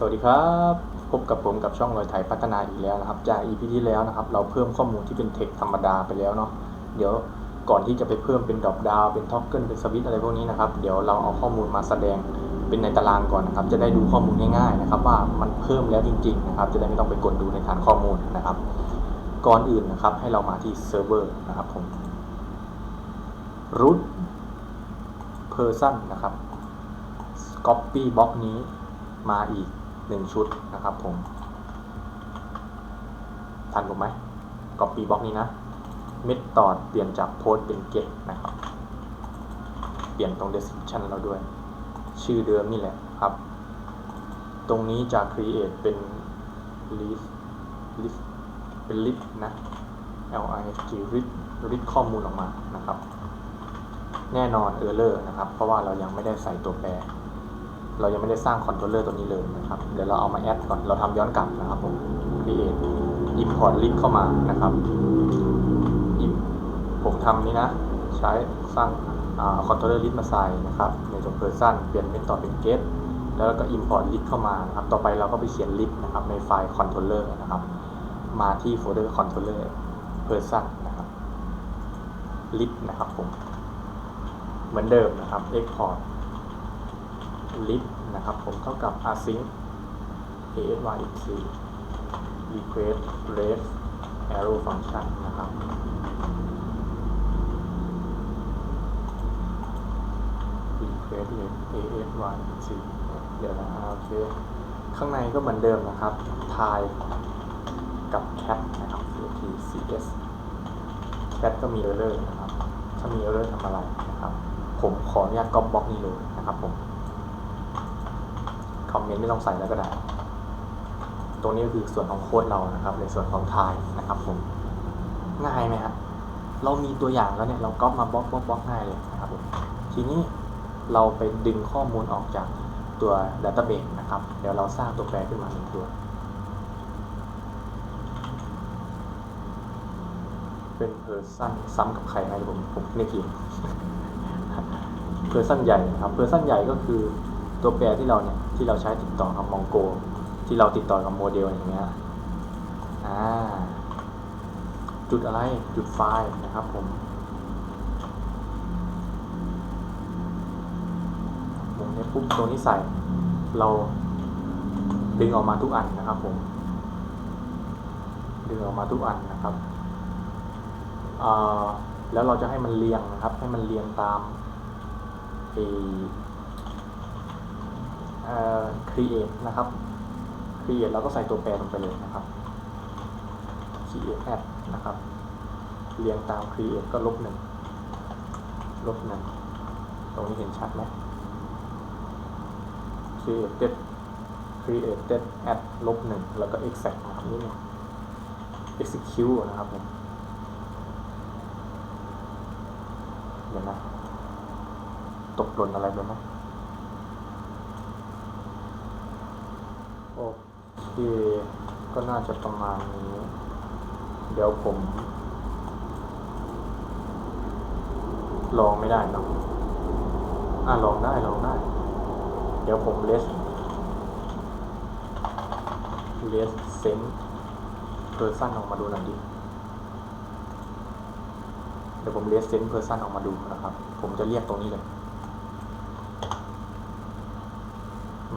สวัสดีครับ พบกับผมกับช่องรอยไถพัฒนาอีกแล้วนะครับ จาก EP ที่แล้วนะครับ เราเพิ่มข้อมูลที่เป็นเทคธรรมดาไปแล้วเนาะเดี๋ยวก่อนที่จะไปเพิ่มเป็นดอปดาวเป็นท็อกเกิลเป็นสวิตอะไรพวกนี้นะครับ เดี๋ยวเราเอาข้อมูลมาแสดงเป็นในตารางก่อนนะครับ จะได้ดูข้อมูลง่ายๆนะครับ ว่ามันเพิ่มแล้วจริง ๆ นะครับ จะได้ไม่ต้องไปกดดูในฐานข้อมูลนะครับ ก่อนอื่นนะครับ ให้เรามาที่เซิร์ฟเวอร์นะครับผม root person นะครับ copy box นี้มาอีก หนึ่งชุดนะครับผม ทันผมไหม copy box นี้นะ method เปลี่ยนจาก post เป็น get นะครับ เปลี่ยนตรง description เราด้วย ชื่อเดิมนี่แหละครับ ตรงนี้จะ create เป็น list list เป็น list นะ l i s t list list ข้อมูลออกมานะครับ แน่นอน error นะครับ เพราะว่าเรายังไม่ได้ใส่ตัวแปร เรายังไม่ได้สร้างคอนโทรลเลอร์ตัวนี้เลยนะครับ เดี๋ยวเราเอามาแอดก่อน เราทำย้อนกลับนะครับผม create import list เข้ามานะครับ ผมทำนี้นะ ใช้สร้างคอนโทรลเลอร์ list มาใส่นะครับ ในตัว person เปลี่ยนเป็นต่อเป็น get แล้วเราก็ import list เข้ามานะครับ ต่อไปเราก็ไปเขียน list นะครับ ในไฟล์ controller นะครับ มาที่โฟลเดอร์ controller person นะครับ list นะครับผม เหมือนเดิมนะครับ export list นะครับผมเท่ากับ async async request rest arrow function นะครับ request asyc เดี๋ยวนะโอเคข้างในก็เหมือนเดิมนะครับ tile กับ cat นะครับ cat cs cat ก็มี error นะครับ ถ้ามี error ทำอะไรนะครับ ผมขออนุญาตก๊อปบล็อกนี้เลยนะครับผม อมเมนต์ไม่ต้องใส่แล้วก็ได้ ตรงนี้คือส่วนของโค้ดเรานะครับ ในส่วนของทายนะครับผม ง่ายไหมครับเรามีตัวอย่างแล้วเนี่ยเราก๊อปมาบล็อกบล็อกบล็อกง่ายเลยนะครับผมทีนี้เราไปดึงข้อมูลออกจากตัว Database นะครับ เดี๋ยวเราสร้างตัวแปรขึ้นมาหนึ่งตัว เป็นเพอร์ซันซ้ำกับใครไหมผมผมไม่พิมพ์เพอร์ซันใหญ่นะครับเพอร์ซันใหญ่ก็คือ ตัวแปรที่เราเนี่ยที่เราใช้ติดต่อกับมองโก ที่เราติดต่อกับโมเดลอย่างเงี้ยอ่าจุดอะไรจุดไฟล์นะครับผมวงเล็บปุ๊บตัวนี้ใส่เราดึงออกมาทุกอันนะครับผมดึงออกมาทุกอันนะครับแล้วเราจะให้มันเรียงนะครับ ให้มันเรียงตามเอเอ่อ create นะครับ create เราก็ใส่ตัวแปรลงไปเลยนะครับ create add นะครับ เรียงตาม create ก็ลบหนึ่งลบหนึ่งตรงนี้เห็นชัดไหม created created add ลบหนึ่งแล้วก็ exact นะครับนี่นึง execute นะครับผมเดี๋ยวนะ ตกหล่นอะไรไปไหมโอเค ก็น่าจะประมาณนี้ เดี๋ยวผม ลองไม่ได้เนะอะลองได้ลองได้ เดี๋ยวผมเลสเลสเซนเพอร์ซันออกมาดูหน่อยดิเดี๋ยวผมเลสเซนเพอร์ซันออกมาดูนะครับ ผมจะเรียกตรงนี้เลย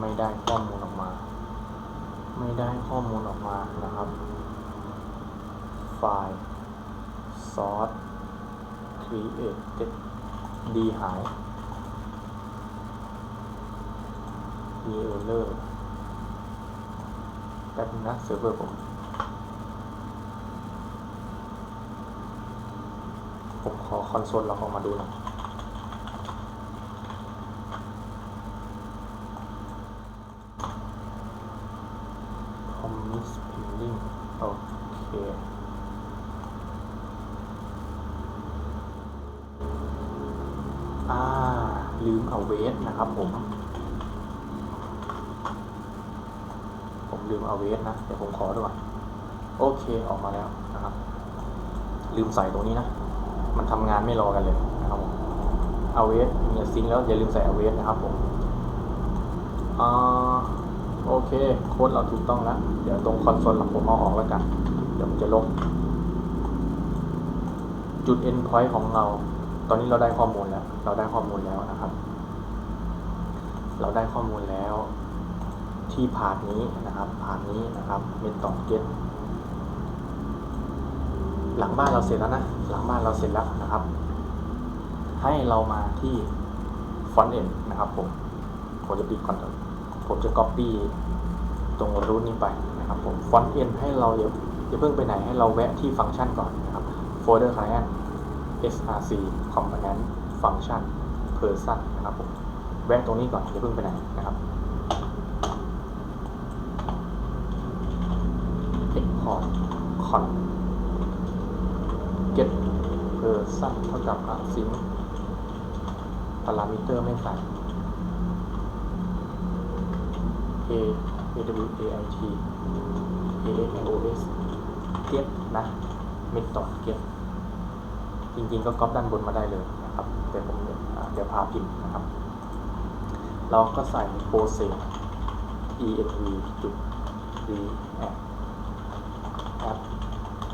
ไม่ได้ข้อมูลออกมา ไม่ได้ข้อมูลออกมานะครับ ไฟล์ source created ดีหายมี error แป๊บนะเซิร์ฟเวอร์ผม ผมขอคอนโซลเราออกมาดูหน่อย Commit Spilling โอเค อ่า ลืม เอาเวทนะครับผม ผมลืมเอาเวทนะ เดี๋ยวผมขอด้วยโอเคออกมาแล้วนะครับ ลืมใส่ตรงนี้นะ มันทำงานไม่รอกันเลยนะครับผมเอาเวสมีซิงแล้วอย่าลืมใส่เอาเวสนะครับผมอ่าโอเค โค้ดเราถูกต้องแล้ว เดี๋ยวตรงคอนโซลผมเอาออกแล้วกัน เดี๋ยวมันจะลบ จุด end point ของเรา ตอนนี้เราได้ข้อมูลแล้ว เราได้ข้อมูลแล้วนะครับ เราได้ข้อมูลแล้วที่ผ่านนี้นะครับ ผ่านนี้นะครับเมนตอเก็ตหลังบ้านเราเสร็จแล้วนะ หลังบ้านเราเสร็จแล้วนะครับ ให้เรามาที่ฟอนต์เอ็นนะครับผม ผมจะปิดก่อนเถอะผมจะ copy ตรงรูทนี้ไปนะครับผมฟอนต์เอ็นให้เราอย่าอย่าเพิ่งไปไหนให้เราแวะที่ฟังก์ชันก่อนนะครับ folder client src component function person นะครับผม วะตรงนี้ก่อนอย่าเพิ่งไปไหนนะครับ export con get person เท่ากับ async parameter ไม่ใส่ a a w a i t a x o s get นะ method get จริงๆก็ก๊อปด้านบนมาได้เลยนะครับ แต่ผมเดี๋ยวอ่าเดี๋ยวพาพิมพ์นะครับ เราก็ใส่ process env จุด react app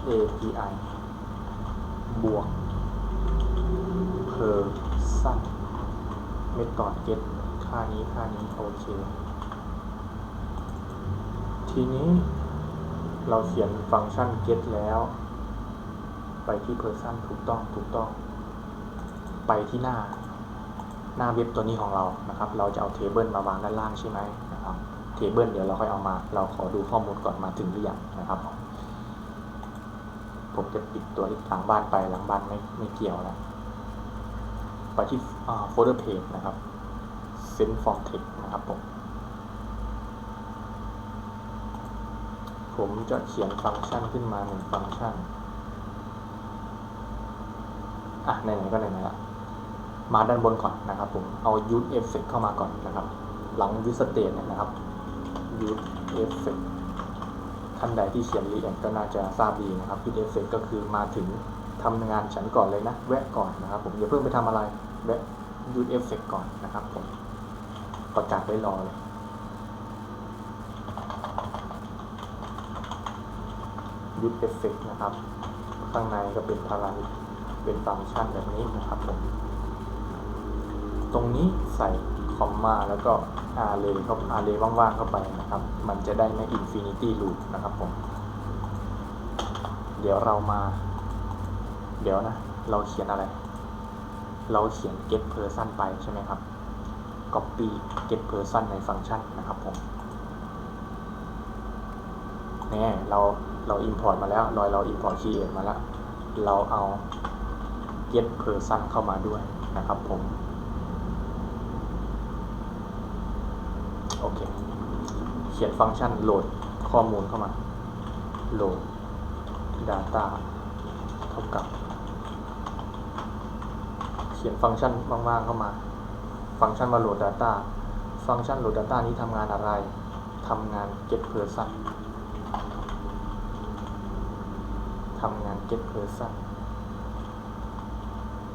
api บวก person method get ค่านี้ ค่านี้ โอเค ทีนี้เราเขียนฟังก์ชัน get แล้ว ไปที่ person ถูกต้อง ถูกต้อง ไปที่หน้า หน้าเว็บตัวนี้ของเรานะครับ เราจะเอาเทเบิลมาวางด้านล่างใช่ไหมนะครับ เทเบิลเดี๋ยวเราค่อยเอามา เราขอดูข้อมูลก่อนมาถึงหรือยังนะครับ ผมจะปิดตัวหลังบ้านไปหลังบ้านไม่ไม่เกี่ยวแล้วไปที่โฟลเดอร์เพจนะครับ send from text นะครับผม ผมจะเขียนฟังก์ชันขึ้นมาหนึ่งฟังก์ชัน อะไหนๆก็ไหนๆละ มาด้านบนก่อนนะครับผมเอา use effect เข้ามาก่อนนะครับ หลัง use state เนี่ยนะครับ use effect ท่านใดที่เขียน React ก็น่าจะทราบดีนะครับ use effect ก็คือมาถึงทำงานฉันก่อนเลยนะ แวะก่อนนะครับผมอย่าเพิ่งไปทำอะไร แวะ use effect ก่อนนะครับผมประกาศไว้รอเลย use effect นะครับ ข้างในก็เป็นพารามิเป็นฟังก์ชันแบบนี้นะครับผม ตรงนี้ใส่คอมมาแล้วก็ array เข้า array ว่างๆเข้าไปนะครับ มันจะได้ไม่ infinity loop นะครับผม เดี๋ยวเรามา เดี๋ยวนะ เราเขียนอะไร เราเขียน get person ไปใช่ไหมครับ copy get person ในฟังก์ชันนะครับผมแน่เราเรา import มาแล้วรอยเรา import create มาแล้ว เราเอา get person เข้ามาด้วยนะครับผม โอเค เขียนฟังก์ชันโหลดข้อมูลเข้ามาโหลด data เท่ากับ เขียนฟังก์ชันว่างๆเข้ามา ฟังก์ชันว่าโหลด data ฟังก์ชันโหลด data นี้ทำงานอะไรทำงาน get person ทำงาน get person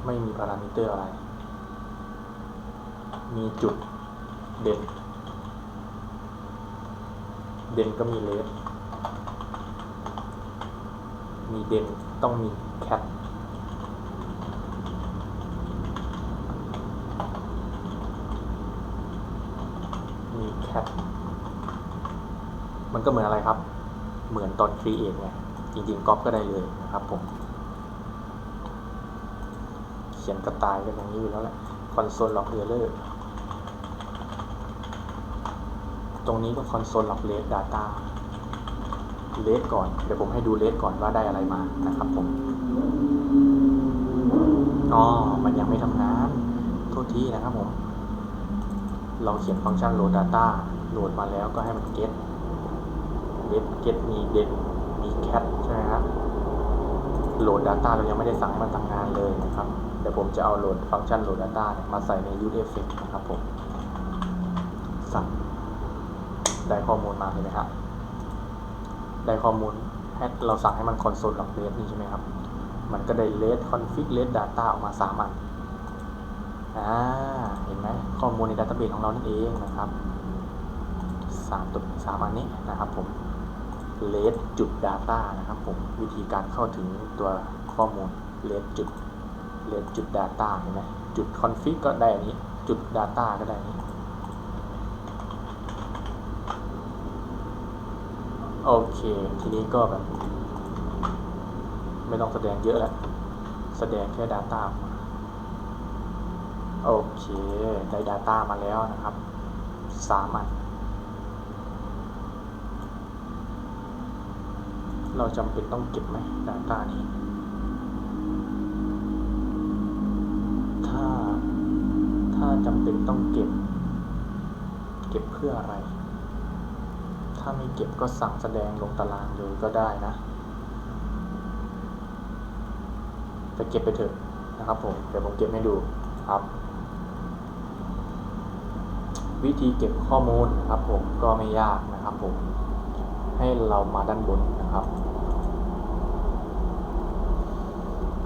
ไม่มีพารามิเตอร์อะไร มีจุดเด่น เด่นก็มีเลสมีเด่นต้องมีแคปมีแคปมันก็เหมือนอะไรครับ เหมือนตอน create ไงจริงๆก๊อปก็ได้เลยนะครับผม เขียนกระต่ายกันอย่างนี้อยู่แล้วแหละ console log error ตรงนี้ก็ console log rate data rate ก่อน เดี๋ยวผมให้ดู rate ก่อนว่าได้อะไรมานะครับผมอ๋อมันยังไม่ทำงานโทษทีนะครับผม เราเขียนฟังก์ชัน load data โหลดมาแล้วก็ให้มัน get get get มี get มี cat ใช่ไหมครับโหลด Data เรายังไม่ได้สั่งมันทำงานเลยนะครับ เดี๋ยวผมจะเอาโหลดฟังก์ชันโหลด Data เนี่ยมาใส่ใน use effect นะครับผม สั่ง ได้ข้อมูลมาเห็นไหมครับได้ข้อมูลเราสั่งให้มัน console log rate นี่ใช่ไหมครับ มันก็ได้ rate config rate data ออกมาสามอัน อ่า เห็นไหมข้อมูลใน database ของเรานั่นเองนะครับสามตัวสามอันนี้นะครับผมเลสจุด Data นะครับผม วิธีการเข้าถึงตัวข้อมูลเลสจุดเลสจุด Data เห็นไหมจุด config ก็ได้อันนี้ จุด Data ก็ได้อันนี้ โอเค ทีนี้ก็แบบ ไม่ต้องแสดงเยอะแล้วแสดงแค่ Data มาโอเคได้ Data มาแล้วนะครับสามอันเราจำเป็นต้องเก็บไหม Data นี้ ถ้า ถ้าจำเป็นต้องเก็บ เก็บเพื่ออะไร ถ้าไม่เก็บก็สั่งแสดงลงตารางเลยก็ได้นะจะเก็บไปเถอะนะครับผม เดี๋ยวผมเก็บให้ดูครับ วิธีเก็บข้อมูลนะครับผมก็ไม่ยากนะครับผม ให้เรามาด้านบนนะครับ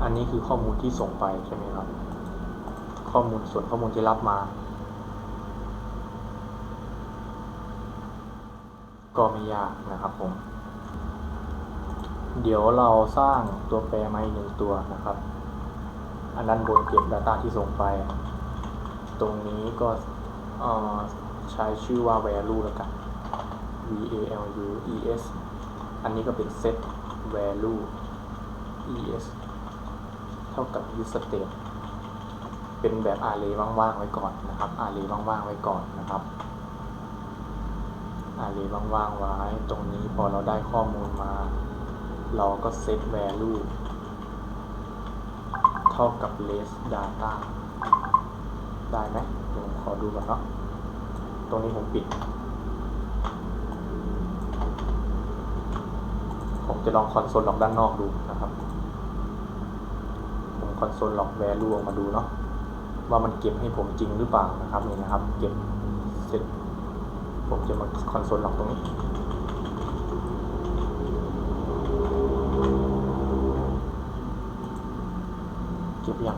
อันนี้คือข้อมูลที่ส่งไปใช่ไหมครับ ข้อมูลส่วนข้อมูลที่รับมา ก็ไม่ยากนะครับผม เดี๋ยวเราสร้างตัวแปรมาอีกหนึ่งตัวนะครับ อันด้นบนเก็บ Data ที่ส่งไป ตรงนี้ก็ใช้ชื่อว่า value แล้วกัน v a l u e s อันนี้ก็เป็น set value e s เท่ากับ use state เป็นแบบ array ว่างๆไว้ก่อนนะครับ array ว่างๆไว้ก่อนนะครับ array ว่างๆไว้ ตรงนี้พอเราได้ข้อมูลมา เราก็ set value เท่ากับ less data ได้ไหมเดี๋ยวผมขอดูก่อนเนาะ ตรงนี้ผมปิด ผมจะลองคอนโซลล็อกด้านนอกดูนะครับ ผมคอนโซลล็อก value ออกมาดูเนาะ ว่ามันเก็บให้ผมจริงหรือเปล่านะครับนี่นะครับ เก็บเสร็จ ผมจะมาคอนโซลล็อกตรงนี้ เก็บยัง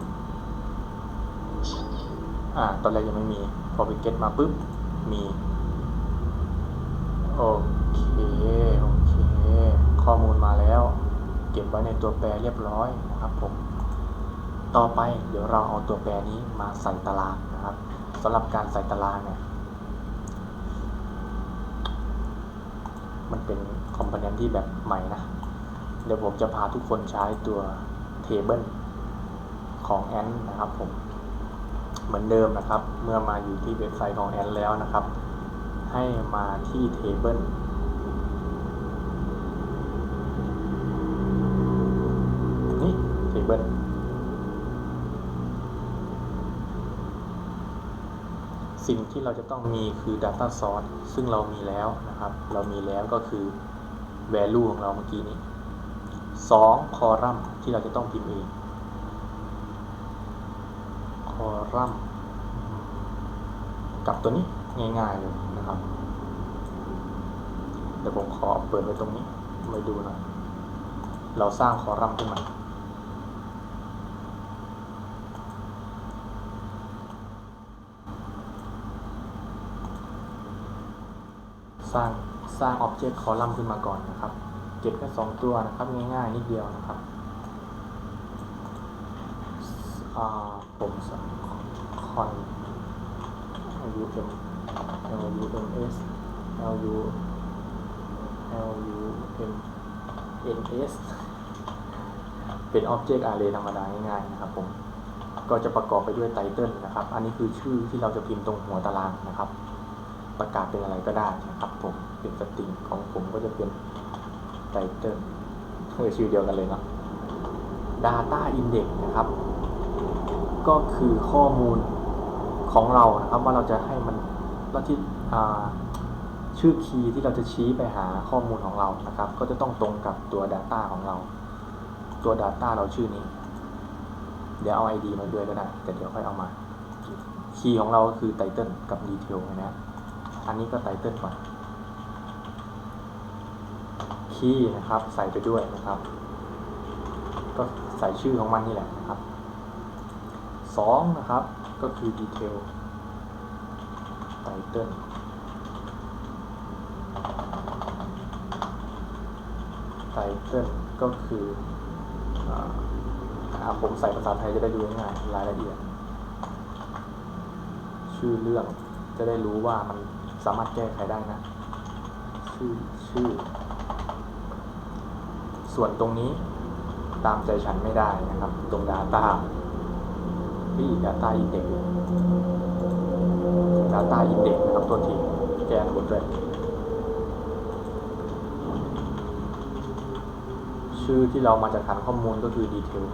อ่า ตอนแรกยังไม่มี พอไปเก็ตมาปุ๊บ มี โอเค โอเค ข้อมูลมาแล้ว เก็บไว้ในตัวแปรเรียบร้อยนะครับผม ต่อไปเดี๋ยวเราเอาตัวแปรนี้มาใส่ตารางนะครับสำหรับการใส่ตารางเนี่ย มันเป็นคอมโพเนนต์ที่แบบใหม่นะ เดี๋ยวผมจะพาทุกคนใช้ตัว Table ของ Ant นะครับผม เหมือนเดิมนะครับ เมื่อมาอยู่ที่เว็บไซต์ของ Ant แล้วนะครับ ให้มาที่ Table นี่ Table สิ่งที่เราจะต้องมีคือ Data Source ซึ่งเรามีแล้วนะครับ เรามีแล้วก็คือ value ของเราเมื่อกี้นี้ 2 column ที่เราจะต้องพิมพ์เอง column กับตัวนี้ง่ายๆเลยนะครับ เดี๋ยวผมขอเปิดไว้ตรงนี้ไว้ดูหน่อย เราสร้างคอลัมน์ขึ้นมา สร้างสร้าง Object Column ขึ้นมาก่อนนะครับ เก็บแค่สองตัวนะครับง่ายๆนิดเดียวนะครับผมสั่ง con l u m l u m s l u l u m n s เป็น Object Array ธรรมดาง่ายๆนะครับผม ก็จะประกอบไปด้วยไตเติลนะครับ อันนี้คือชื่อที่เราจะพิมพ์ตรงหัวตารางนะครับ ประกาศเป็นอะไรก็ได้นะครับผมเป็นสตริงของผมก็จะเป็นไตเติลเอชื่อเดียวกันเลยเนาะ Data Index นะครับ ก็คือข้อมูลของเรานะครับว่าเราจะให้มันว่าที่อ่าชื่อคีย์ที่เราจะชี้ไปหาข้อมูลของเรานะครับ ก็จะต้องตรงกับตัว Data ของเรา ตัว Data เราชื่อนี้ เดี๋ยวเอา ID มาด้วยก็ได้ แต่เดี๋ยวค่อยเอามา คีย์ของเราก็คือไตเติลกับ Detail นะ คันนี้ก็ไตเติ้ลก่อนคีย์นะครับใส่ไปด้วยนะครับ ก็ใส่ชื่อของมันนี่แหละนะครับ2นะครับก็คือดีเทลไตเติ้ลไตเติ้ลก็คืออาผมใส่ภาษาไทยจะได้ดูง่ายรายละเอียด ชื่อเรื่องจะได้รู้ว่ามัน สามารถแก้ไขได้นะ ชื่อชื่อ ส่วนตรงนี้ตามใจฉันไม่ได้นะครับ ตรง Data ที่ Data Index Data Index นะครับตัวทีแกนหมดเลยชื่อที่เรามาจากฐานข้อมูลก็คือ Detail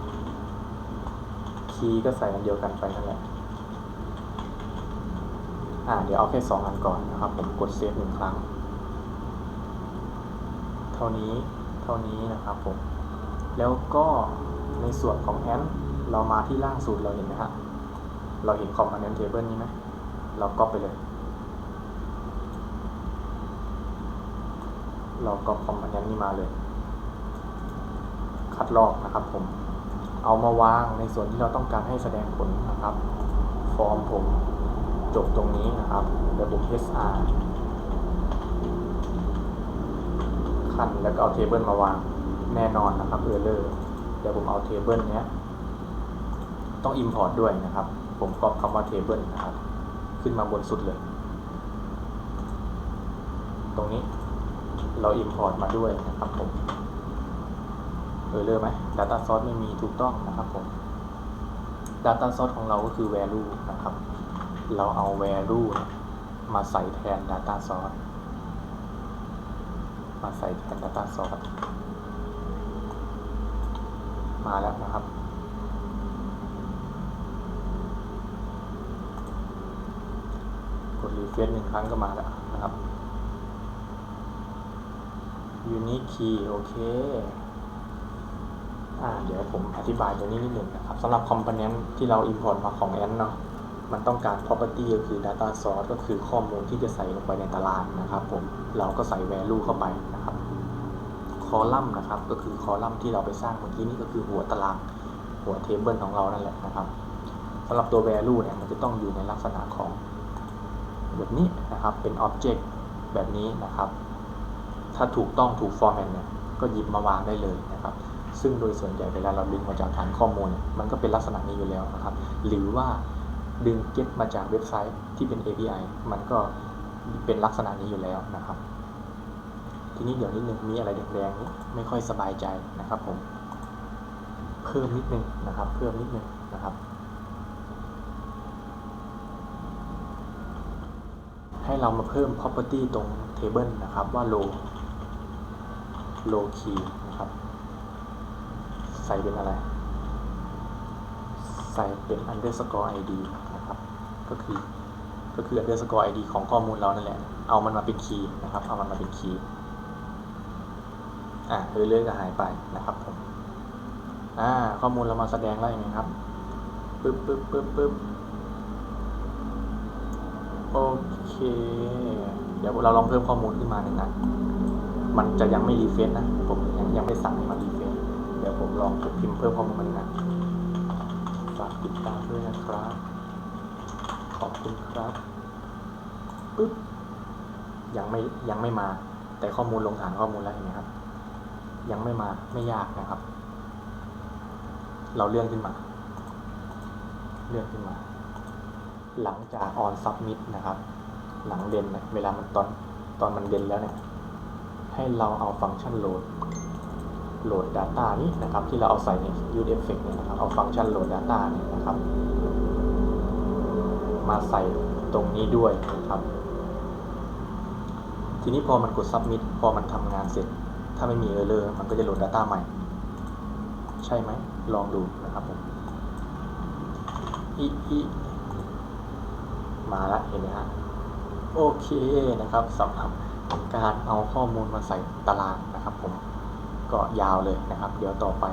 คีย์ก็ใส่อันเดียวกันไปนั่นแหละ อ่าเดี๋ยวเอาแค่สองอันก่อนนะครับ ผมกดเซฟหนึ่งครั้ง เท่านี้เท่านี้นะครับผม แล้วก็ในส่วนของแอนเรามาที่ล่างสุดเราเห็นไหมฮะ เราเห็น component table นี้ไหมเราก็ไปเลย เราก็ component นี้มาเลย คัดลอกนะครับผม เอามาวางในส่วนที่เราต้องการให้แสดงผลนะครับ ฟอร์มผม จบตรงนี้นะครับเดี๋ยวผม SR คันแล้วก็เอาเทเบิลมาวางแน่นอนนะครับเออเลอร์เดี๋ยวผมเอาเทเบิลเนี้ยต้อง Import ด้วยนะครับ ผมก๊อปคำว่า Table นะครับ ขึ้นมาบนสุดเลย ตรงนี้เรา Import มาด้วยนะครับผมเออเลอร์ไหม Data Source ไม่มีถูกต้องนะครับผม Data Source ของเราก็คือ Value นะครับ เราเอา Value มาใส่แทน Data Source มาใส่แทน Data Source มาแล้วนะครับ กดรีเฟรชหนึ่งครั้งก็มาแล้วนะครับ Unique Key โอเคอ่าเดี๋ยวผมอธิบายตรงนี้นิดหนึ่งนะครับสำหรับ Component ที่เรา Import มาของ Ant เนาะ มันต้องการ property ก็คือ data source ก็คือข้อมูลที่จะใส่ลงไปในตารางนะครับผมเราก็ใส่ value เข้าไปนะครับคอลัมน์นะครับก็คือคอลัมน์ที่เราไปสร้างเมื่อกี้นี่ก็คือหัวตารางหัว table ของเรานั่นแหละนะครับสำหรับตัว value เนี่ยมันจะต้องอยู่ในลักษณะของแบบนี้นะครับเป็น object แบบนี้นะครับ ถ้าถูกต้องถูก format เนี่ยก็หยิบมาวางได้เลยนะครับซึ่งโดยส่วนใหญ่เวลาเราดึงมาจากฐานข้อมูล มันก็เป็นลักษณะนี้อยู่แล้วนะครับ หรือว่า ดึง get มาจากเว็บไซต์ที่เป็น API มันก็เป็นลักษณะนี้อยู่แล้วนะครับ ทีนี้เดี๋ยวนิดนึงมีอะไรแดงๆไม่ค่อยสบายใจนะครับผม เพิ่มนิดนึงนะครับ เพิ่มนิดนึงนะครับ ให้เรามาเพิ่ม property ตรง table นะครับว่า low low key นะครับ ใส่เป็นอะไร ใส่เป็น underscore id ก็คือก็คือ underscore id ของข้อมูลเรานั่นแหละ เอามันมาเป็นคีย์นะครับ เอามันมาเป็นคีย์ อ่าเรื่อยๆก็หายไปนะครับผม อ่า ข้อมูลเรามาแสดงแล้วเห็นไหมครับ ปึ๊บปึ๊บปึ๊บปึ๊บโอเค เดี๋ยวเราลองเพิ่มข้อมูลขึ้นมาหนึ่งอันมันจะยังไม่รีเฟซนะ ผมยังยังไม่สั่งให้มันรีเฟซเดี๋ยวผมลองกดพิมพ์เพิ่มข้อมูลมาหนึ่งอันฝากติดตามด้วยนะครับ ขอบคุณครับปึ๊บยังไม่ยังไม่มา แต่ข้อมูลลงฐานข้อมูลแล้วเห็นไหมครับ ยังไม่มาไม่ยากนะครับ เราเลื่อนขึ้นมา เลื่อนขึ้นมา หลังจาก on submit นะครับ หลังเดนเนี่ยเวลามันตอนตอนมันเด่นแล้วเนี่ยให้เราเอาฟังก์ชันโหลดโหลด Data นี้นะครับ ที่เราเอาใส่ใน use effect เนี่ยนะครับ เอาฟังก์ชันโหลด Data เนี่ยนะครับ มาใส่ตรงนี้ด้วยนะครับ ทีนี้พอมันกด submit พอมันทำงานเสร็จ ถ้าไม่มี error มันก็จะโหลด Data ใหม่ ใช่ไหม ลองดูนะครับผมอีอีมาแล้วเห็นไหมฮะโอเคนะครับสำหรับการเอาข้อมูลมาใส่ตารางนะครับผมก็ยาวเลยนะครับ เดี๋ยวต่อไป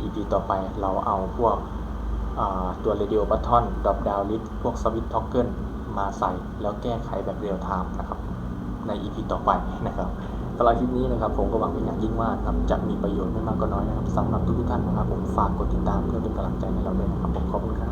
EP ต่อไปเราเอาพวก ตัว radio button drop down list พวก switch toggle มาใส่แล้วแก้ไขแบบเรียลไทม์นะครับ ใน EP ต่อไปนะครับสำหรับคลิปนี้นะครับผมก็หวังเป็นอย่างยิ่งว่าครับจะมีประโยชน์ไม่มากก็น้อยนะครับสำหรับทุกท่านนะครับ ผมฝากกดติดตามเพื่อเป็นกำลังใจให้เราด้วยนะครับผมขอบคุณครับ